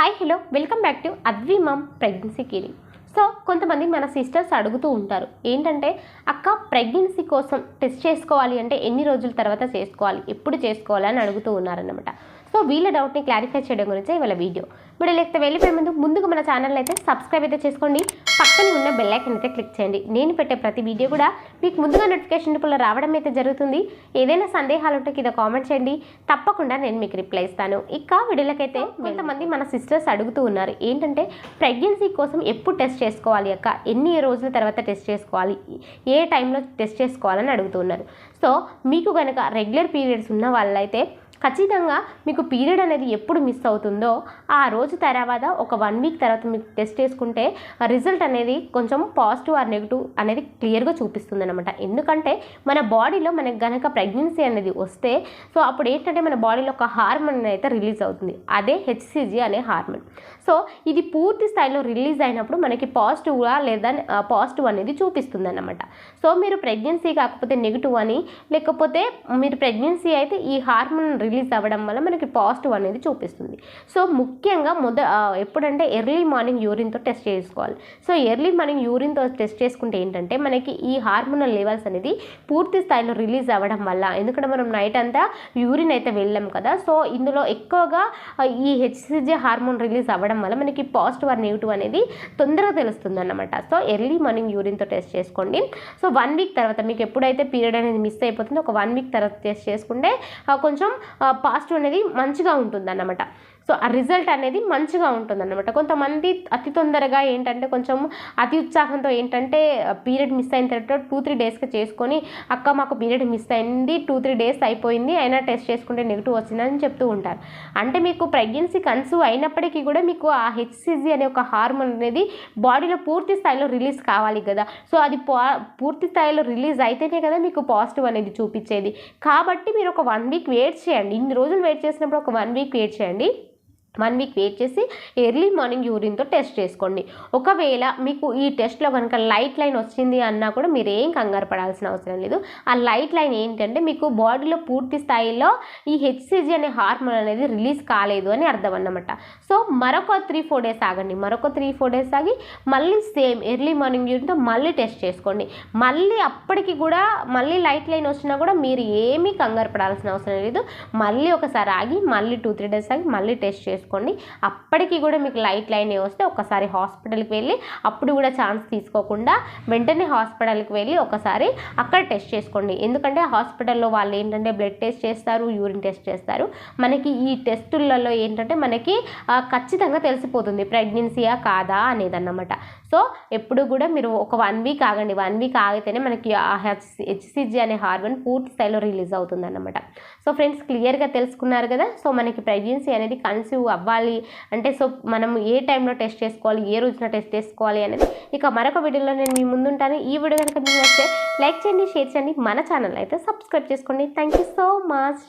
Hello. Welcome back to Advi mom pregnancy కిరి so కొంతమంది మన sisters అడుగుతూ ఉంటారు ఏంటంటే అక్క ప్రెగ్నెన్సీ కోసం టెస్ట్ చేసుకోవాలి అంటే ఎన్ని రోజుల తర్వాత చేసుకోవాలి? ఎప్పుడు చేసుకోవాలి? అని అడుగుతూ ఉన్నారన్నమాట. సో వీళ్ళ డౌట్ని క్లారిఫై చేయడం గురించి ఇవాళ వీడియో లేకపోతే వెళ్ళిపోయే ముందు ముందుగా మన ఛానల్ అయితే సబ్స్క్రైబ్ అయితే చేసుకోండి. పక్కనే ఉన్న బెల్ ఐకన్ అయితే క్లిక్ చేయండి. నేను పెట్టే ప్రతి వీడియో కూడా మీకు ముందుగా నోటిఫికేషన్ రూపంలో రావడం అయితే జరుగుతుంది. ఏదైనా సందేహాలు ఉంటే కింద కామెంట్ చేయండి. తప్పకుండా నేను మీకు రిప్లై ఇస్తాను. ఇక వీడియోలకైతే కొంతమంది మన సిస్టర్స్ అడుగుతూ ఉన్నారు. ఏంటంటే ప్రెగ్నెన్సీ కోసం ఎప్పుడు టెస్ట్ చేసుకోవాలి అక్క? ఎన్ని రోజుల తర్వాత టెస్ట్ చేసుకోవాలి? ఏ టైంలో టెస్ట్ చేసుకోవాలని అడుగుతున్నారు సో మీకు కనుక రెగ్యులర్ పీరియడ్స్ ఉన్న వాళ్ళైతే ఖచ్చితంగా మీకు పీరియడ్ అనేది ఎప్పుడు మిస్ అవుతుందో ఆ రోజు తర్వాత ఒక వన్ వీక్ తర్వాత మీకు టెస్ట్ చేసుకుంటే రిజల్ట్ అనేది కొంచెం పాజిటివ్ ఆర్ నెగిటివ్ అనేది క్లియర్గా చూపిస్తుంది అనమాట ఎందుకంటే మన బాడీలో మనకి గనక ప్రెగ్నెన్సీ అనేది వస్తే సో అప్పుడు ఏంటంటే మన బాడీలో ఒక హార్మోన్ అయితే రిలీజ్ అవుతుంది. అదే హెచ్సిజి అనే హార్మోన్. సో ఇది పూర్తి స్థాయిలో రిలీజ్ అయినప్పుడు మనకి పాజిటివ్గా లేదా పాజిటివ్ అనేది చూపిస్తుంది అనమాట సో మీరు ప్రెగ్నెన్సీ కాకపోతే నెగిటివ్ అని లేకపోతే మీరు ప్రెగ్నెన్సీ అయితే ఈ హార్మోన్ రిలీజ్ అవ్వడం వల్ల మనకి పాజిటివ్ అనేది చూపిస్తుంది. సో ముఖ్యంగా మొద ఎప్పుడంటే ఎర్లీ మార్నింగ్ యూరిన్తో టెస్ట్ చేసుకోవాలి. సో ఎర్లీ మార్నింగ్ యూరిన్తో టెస్ట్ చేసుకుంటే ఏంటంటే మనకి ఈ హార్మోనల్ లెవెల్స్ అనేది పూర్తి స్థాయిలో రిలీజ్ అవ్వడం వల్ల ఎందుకంటే మనం నైట్ అంతా యూరిన్ అయితే వెళ్ళాం కదా సో ఇందులో ఎక్కువగా ఈ హెచ్సిజే హార్మోన్ రిలీజ్ అవ్వడం వల్ల మనకి పాజిటివ్ ఆర్ నెగిటివ్ అనేది తొందరగా తెలుస్తుంది అన్నమాట సో ఎర్లీ మార్నింగ్ యూరిన్తో టెస్ట్ చేసుకోండి. సో వన్ వీక్ తర్వాత మీకు ఎప్పుడైతే పీరియడ్ అనేది మిస్ అయిపోతుందో ఒక వన్ వీక్ తర్వాత టెస్ట్ చేసుకుంటే కొంచెం పాజిటివ్ అనేది మంచిగా ఉంటుంది అన్నమాట సో ఆ రిజల్ట్ అనేది మంచిగా ఉంటుంది అనమాట కొంతమంది అతి తొందరగా ఏంటంటే కొంచెం అతి ఉత్సాహంతో ఏంటంటే పీరియడ్ మిస్ అయిన తర్వాత టూ త్రీ డేస్కి చేసుకొని అక్క మాకు పీరియడ్ మిస్ అయింది టూ త్రీ డేస్ అయిపోయింది అయినా టెస్ట్ చేసుకుంటే నెగిటివ్ వచ్చిందని చెప్తూ ఉంటారు. అంటే మీకు ప్రెగ్నెన్సీ కన్సూ అయినప్పటికీ కూడా మీకు ఆ హెచ్సిజి అనే ఒక హార్మోన్ అనేది బాడీలో పూర్తి స్థాయిలో రిలీజ్ కావాలి కదా. సో అది పా- పూర్తి స్థాయిలో రిలీజ్ అయితేనే కదా మీకు పాజిటివ్ అనేది చూపించేది. కాబట్టి మీరు ఒక వన్ వీక్ వెయిట్ చేయండి. ఇన్ని రోజులు వెయిట్ చేసినప్పుడు ఒక వన్ వీక్ వెయిట్ చేయండి. వన్ వీక్ వెయిట్ చేసి ఎర్లీ మార్నింగ్ యూరిన్తో టెస్ట్ చేసుకోండి. ఒకవేళ మీకు ఈ టెస్ట్లో కనుక లైట్ లైన్ వచ్చింది అన్నా కూడా మీరు ఏం కంగారు పడాల్సిన అవసరం లేదు. ఆ లైట్ లైన్ ఏంటంటే మీకు బాడీలో పూర్తి స్థాయిలో ఈ హెచ్సిజీ అనే హార్మోన్ అనేది రిలీజ్ కాలేదు అని అర్థం అన్నమాట. సో మరొక త్రీ ఫోర్ డేస్ ఆగండి. మరొక త్రీ ఫోర్ డేస్ ఆగి మళ్ళీ సేమ్ ఎర్లీ మార్నింగ్ యూరిన్తో మళ్ళీ టెస్ట్ చేసుకోండి. మళ్ళీ అప్పటికి కూడా మళ్ళీ లైట్ లైన్ వచ్చినా కూడా మీరు ఏమీ కంగారు పడాల్సిన అవసరం లేదు. మళ్ళీ ఒకసారి ఆగి మళ్ళీ టూ త్రీ డేస్ ఆగి మళ్ళీ టెస్ట్ చేసుకోండి అప్పటికి కూడా మీకు లైట్ లైన్ వస్తే ఒకసారి హాస్పిటల్కి వెళ్ళి అప్పుడు కూడా ఛాన్స్ తీసుకోకుండా వెంటనే హాస్పిటల్కి వెళ్ళి ఒకసారి అక్కడ టెస్ట్ చేసుకోండి. ఎందుకంటే హాస్పిటల్లో వాళ్ళు ఏంటంటే బ్లడ్ టెస్ట్ చేస్తారు యూరిన్ టెస్ట్ చేస్తారు. మనకి ఈ టెస్టులలో ఏంటంటే మనకి ఖచ్చితంగా తెలిసిపోతుంది ప్రెగ్నెన్సీయా కాదా అనేది అన్నమాట సో ఎప్పుడు కూడా మీరు ఒక వన్ వీక్ ఆగండి. వన్ వీక్ ఆగితేనే మనకి హెచ్సిజి అనే హార్మోన్ పూర్తి స్థాయిలో రిలీజ్ అవుతుంది అన్నమాట సో ఫ్రెండ్స్ క్లియర్గా తెలుసుకున్నారు కదా? సో మనకి ప్రెగ్నెన్సీ అనేది కన్సీవ్ అవ్వాలి. అంటే సో మనం ఏ టైంలో టెస్ట్ చేసుకోవాలి ఏ రోజున టెస్ట్ చేసుకోవాలి అనేది ఇక మరొక వీడియోలో నేను మీ ముందుంటాను. ఈ వీడియో కనుక మీకు నచ్చితే లైక్ చేయండి షేర్ చేయండి. మన ఛానల్ అయితే సబ్స్క్రైబ్ చేసుకోండి. Thank you so much.